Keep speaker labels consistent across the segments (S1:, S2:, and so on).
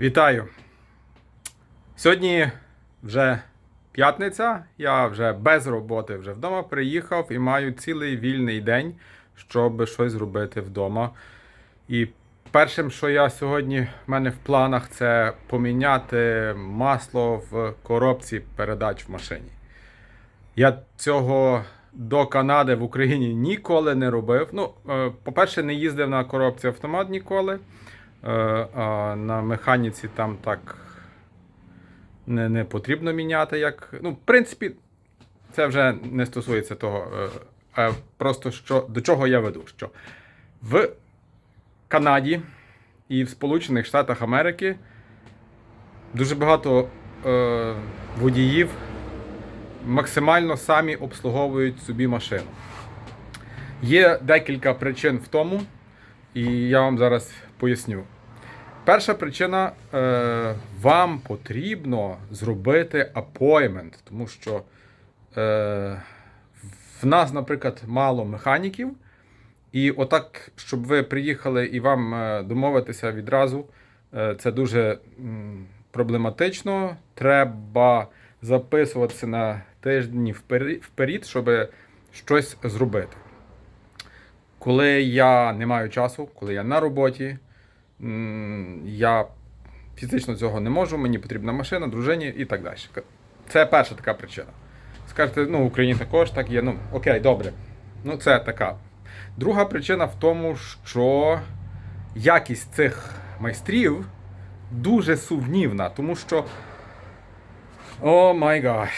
S1: Вітаю! Сьогодні вже п'ятниця, я вже без роботи вже вдома приїхав і маю цілий вільний день, щоб щось зробити вдома. І першим, що я сьогодні в мене в планах, це поміняти масло в коробці передач в машині. Я цього до Канади в Україні ніколи не робив. Ну, е, по-перше, не їздив на коробці автомат ніколи. Е, на механіці там так не, не потрібно міняти. Як... Ну, в принципі, це вже не стосується того. е, А просто що, до чого я веду? Що в Канаді і в Сполучених Штатах Америки дуже багато е, водіїв максимально самі обслуговують собі машину. Є декілька причин в тому, і я вам зараз поясню. Перша причина е, вам потрібно зробити апоймент, тому що е, в нас, наприклад, мало механіків. І отак, щоб ви приїхали і вам е, домовитися відразу, е, це дуже проблематично. Треба записуватися на впері- вперед, щоб щось зробити. Коли я не маю часу, коли я на роботі, я фізично цього не можу, мені потрібна машина, дружині і так далі. Це перша така причина. Скажете, ну в Україні також так є. Ну, окей, добре. Ну, це така. Друга причина в тому, що якість цих майстрів дуже сумнівна, тому що. О май гад.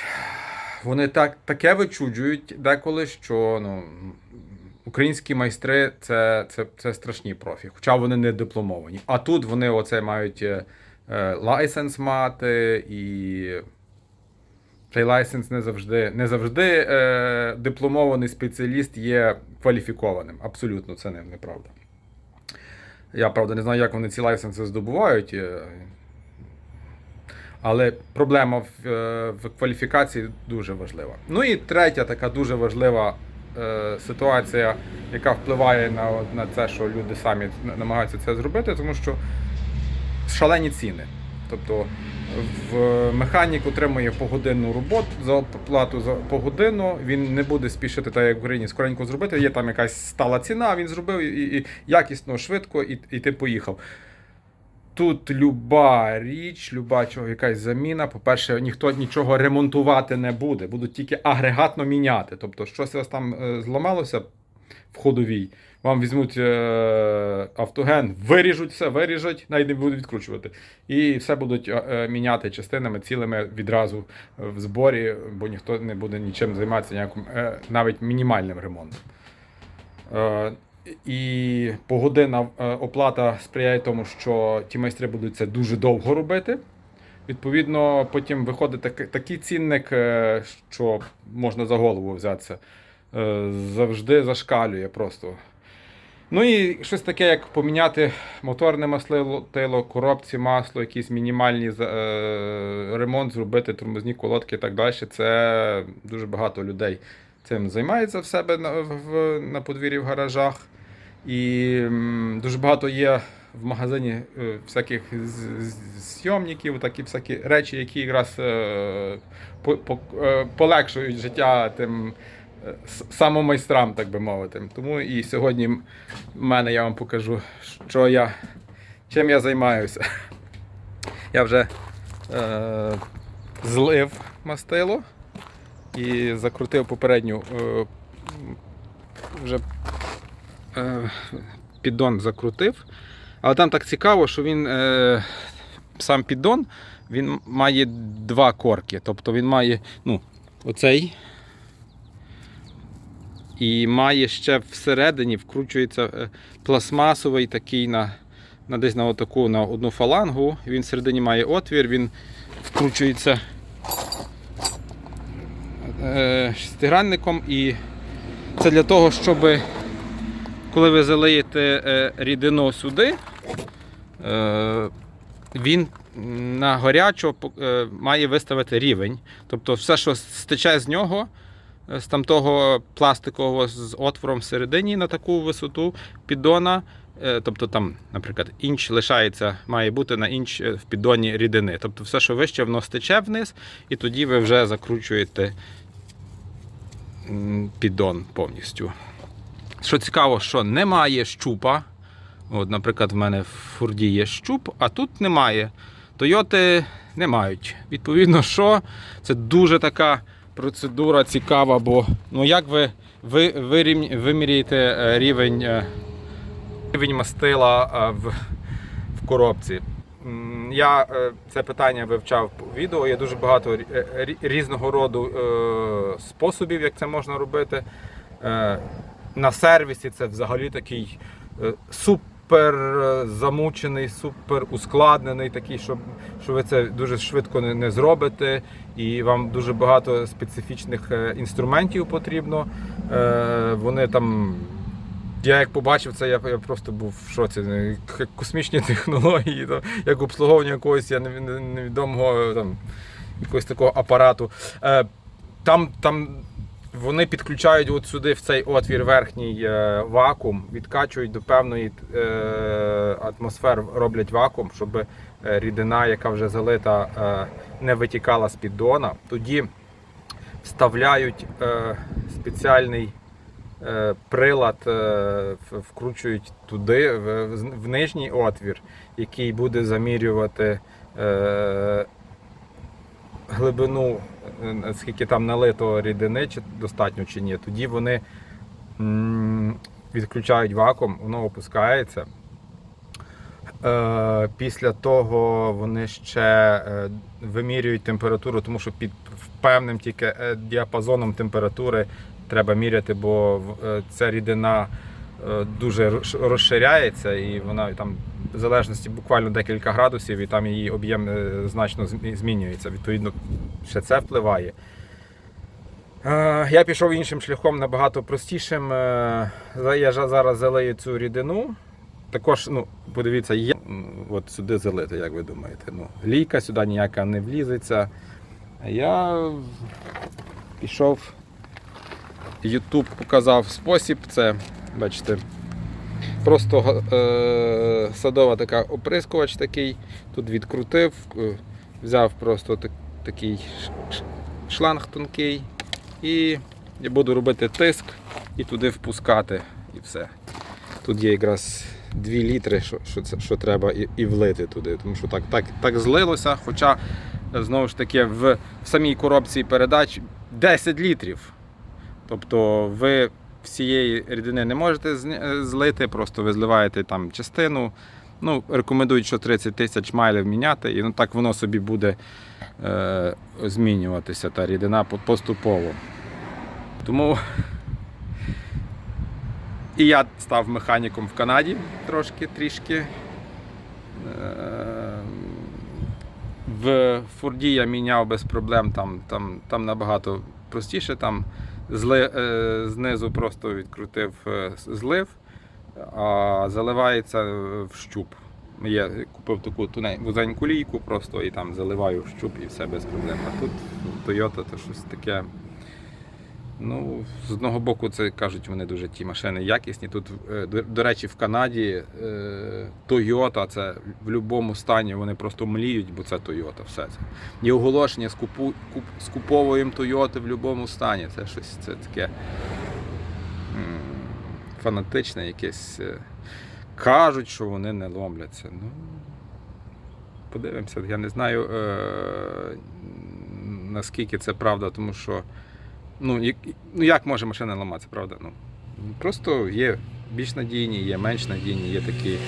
S1: Вони так, таке вичуджують деколи, що ну, українські майстри це, це, це страшні профі, хоча вони не дипломовані. А тут вони оце мають е, е, лайсенс мати, і цей лайсенс не завжди, не завжди е, дипломований спеціаліст є кваліфікованим. Абсолютно це не, неправда. Я правда не знаю, як вони ці лайсенси здобувають. е, Але проблема в, в кваліфікації дуже важлива. Ну і третя така дуже важлива ситуація, яка впливає на, на це, що люди самі намагаються це зробити, тому що шалені ціни. Тобто в механік отримує погодинну роботу за оплату за погодину. Він не буде спішити так, як в Україні скоренько зробити. Є там якась стала ціна, він зробив і, і якісно, швидко, і, і ти поїхав. Тут люба річ, люба чого, якась заміна. По-перше, ніхто нічого ремонтувати не буде, будуть тільки агрегатно міняти. Тобто, щось у вас там е, зламалося в ходовій, вам візьмуть е, автоген, виріжуть все, виріжуть, навіть не будуть відкручувати. І все будуть е, міняти частинами цілими відразу в зборі, бо ніхто не буде нічим займатися, ніяким, навіть мінімальним ремонтом. І погодинна е, оплата сприяє тому, що ті майстри будуть це дуже довго робити. Відповідно, потім виходить так- такий цінник, е, що можна за голову взятися. Е, Завжди зашкалює просто. Ну і щось таке, як поміняти моторне масло, тило, коробці масло, якісь мінімальні ремонт, зробити тормозні колодки і так далі. Це дуже багато людей цим займається в себе на, в, на подвір'ї в гаражах. І дуже багато є в магазині е, всяких зйомників, такі всякі речі, які якраз е, по, по, е, полегшують життя тим самомайстрам, так би мовити. Тому і сьогодні в мене я вам покажу, що я, чим я займаюся. Я вже е, злив мастило і закрутив попередню е, вже е, піддон закрутив. Але там так цікаво, що він е, сам піддон він має два корки. Тобто він має ну, оцей. І має ще всередині вкручується пластмасовий такий на, на десь на отаку на одну фалангу. Він всередині має отвір, він вкручується шестигранником і це для того, щоб коли ви залиєте е, рідину сюди, е, він на гарячо е, має виставити рівень. Тобто все, що стече з нього, е, з тамтого пластикового з отвором всередині на таку висоту піддона, Е, Тобто там, наприклад, інч лишається, має бути на інч е, в піддоні рідини. Тобто все, що вище, воно стече вниз, і тоді ви вже закручуєте піддон повністю. Що цікаво, що немає щупа. От, наприклад, в мене в Форді є щуп, а тут немає. Тойоти не мають. Відповідно, що це дуже така процедура цікава, бо ну як ви, ви, вирівні- виміряєте е, рівень, е, рівень мастила е, в, в коробці. Я е, це питання вивчав відео. Є дуже багато е, рі- різного роду е, способів, як це можна робити. На сервісі це взагалі такий супер замучений, супер ускладнений, такий, що, що ви це дуже швидко не, зробите, і вам дуже багато специфічних інструментів потрібно. Вони там. Я як побачив це, я, я просто був в шоці. Ну, Космічні технології, то, як обслуговування якогось я не- не- невідомого там, якогось такого апарату. Е, там, там вони підключають от сюди в цей отвір верхній е, вакуум, відкачують до певної е, атмосфери, роблять вакуум, щоб е, рідина, яка вже залита, не витікала з піддона. Тоді вставляють спеціальний прилад, е, вкручують туди, в, нижній отвір, який буде замірювати. Е, глибину, е, скільки там налито рідини, чи достатньо чи ні, тоді вони відключають вакуум, воно опускається. Е, Після того вони ще е, вимірюють температуру, тому що під певним тільки е, діапазоном температури треба міряти, бо е, ця рідина е, дуже розширяється і вона там в залежності буквально декілька градусів, і там її об'єм е, значно змінюється. Відповідно, ще це впливає. Я пішов іншим шляхом набагато простішим. Я зараз залию цю рідину. Також, ну, подивіться, є от сюди залити, як ви думаєте. Ну, лійка сюди ніяка не влізеться. Я пішов. YouTube показав спосіб. Це, бачите, просто е, садова така оприскувач такий. Тут відкрутив, е, взяв просто так, такий шланг тонкий. І я буду робити тиск і туди впускати і все. Тут є якраз 2 літри, що, що, це, що треба і, і влити туди. Тому що так, так, так злилося. Хоча, знову ж таки, в самій коробці передач 10 літрів. Тобто ви всієї рідини не можете е, злити, просто ви зливаєте там частину. Ну, рекомендують, що 30 тисяч майлів міняти, і ну, так воно собі буде е, змінюватися та рідина поступово. Тому і я став механіком в Канаді трошки трішки. Е, В Форді я міняв без проблем, там, там, там набагато простіше. Там знизу просто відкрутив е, злив, а заливається е, в щуп. Я купив таку вузеньку лійку просто і там заливаю в щуп і все без проблем. А тут Toyota то щось таке. Ну, з одного боку, це кажуть, вони дуже ті машини якісні. Тут, е, до, речі, в Канаді е, Toyota, це в будь-якому стані вони просто мліють, бо це Toyota. Все це. І оголошення скупу, куп, скуповуємо Toyota в будь-якому стані. Це щось це таке фанатичне якесь. е. Кажуть, що вони не ломляться. Ну, подивимося. Я не знаю, наскільки це правда, тому що. Ну, як, ну як може машина ламатися, правда? Ну, просто є більш надійні, є менш надійні, є такі.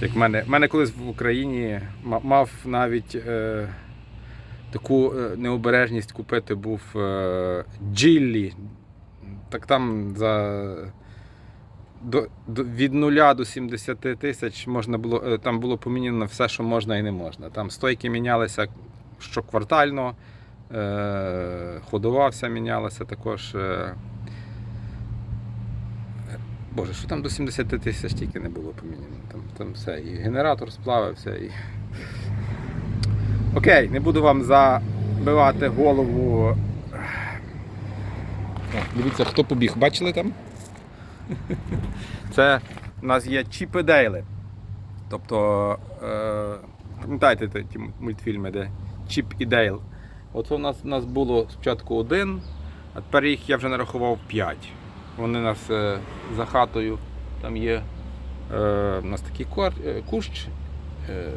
S1: Як в мене. Мене колись в Україні мав навіть е, таку е, необережність купити був е. Так там за до, до, від 0 до 70 тисяч можна було, е, там було поміняно все, що можна і не можна. Там стойки мінялися щоквартально. Е, ходова вся мінялася також. е. Боже, що там до 70 тисяч тільки не було поміняно. Там, там все. І генератор сплавився. І... Окей, не буду вам забивати голову. О, дивіться, хто побіг. Бачили там? Це у нас є Чіпи Дейли. Тобто, е, пам'ятаєте ті мультфільми, де Чіп і Дейл. Оце у нас, у нас було спочатку один, а тепер їх я вже нарахував п'ять. Вони нас е, за хатою, там є е, у нас такий е, кущ, е,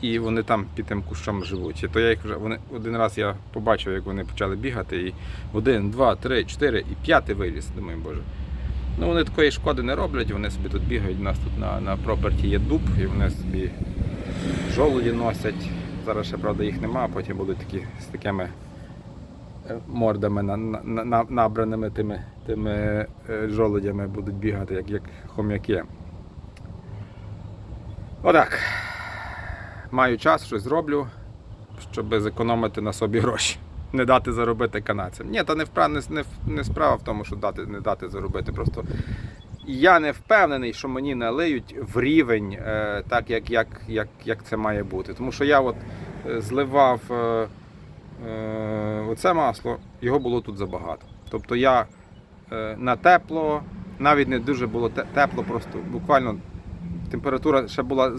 S1: і вони там під тим кущом живуть. І то я їх вже вони один раз я побачив, як вони почали бігати, і один, два, три, чотири, і п'ятий виліз. Думаю, боже. Ну вони такої шкоди не роблять, вони собі тут бігають. У нас тут на, на проперті є дуб, і вони собі жолуді носять. Зараз ще, правда, їх нема, а потім будуть такі з такими е, мордами на, на, на, набраними тими, тими е, жолудями будуть бігати, як, як хом'яки. Отак. Маю час, щось зроблю, щоб зекономити на собі гроші. Не дати заробити канадцям. Ні, та не, впра... не, не, не справа в тому, що дати, не дати заробити. Просто я не впевнений, що мені налиють в рівень е, так, як, як, як, як це має бути. Тому що я от е, зливав е, е, оце масло, його було тут забагато. Тобто я на тепло, навіть не дуже було тепло, просто буквально температура ще була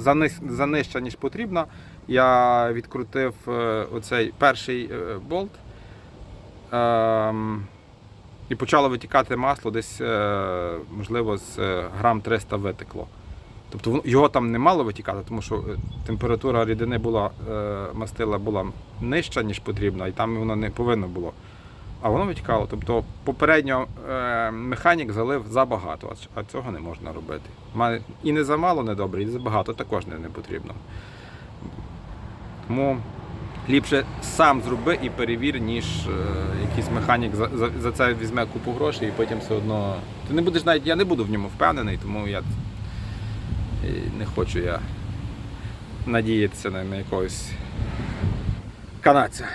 S1: занижча, ніж потрібно. Я відкрутив оцей перший болт. І почало витікати масло, десь, е, можливо, з е, грам 300 витекло. Тобто його там не мало витікати, тому що е, температура рідини була, мастила була нижча, ніж потрібно, і там воно не повинно було. А воно витікало. Тобто попередньо механік залив забагато, а цього не можна робити. І не замало недобре, і забагато також не потрібно. Тому ліпше сам зроби і перевір, ніж е, якийсь механік за, за, за це візьме купу грошей і потім все одно. Ти не будеш навіть, я не буду в ньому впевнений, тому я не хочу я надіятися на, на якогось канадця.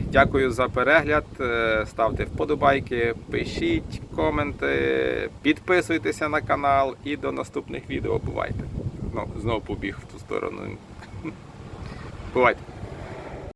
S1: Дякую за перегляд. е, Ставте вподобайки, пишіть коменти, підписуйтеся на канал і до наступних відео. Бувайте. Знов, знову побіг в ту сторону. Бувайте.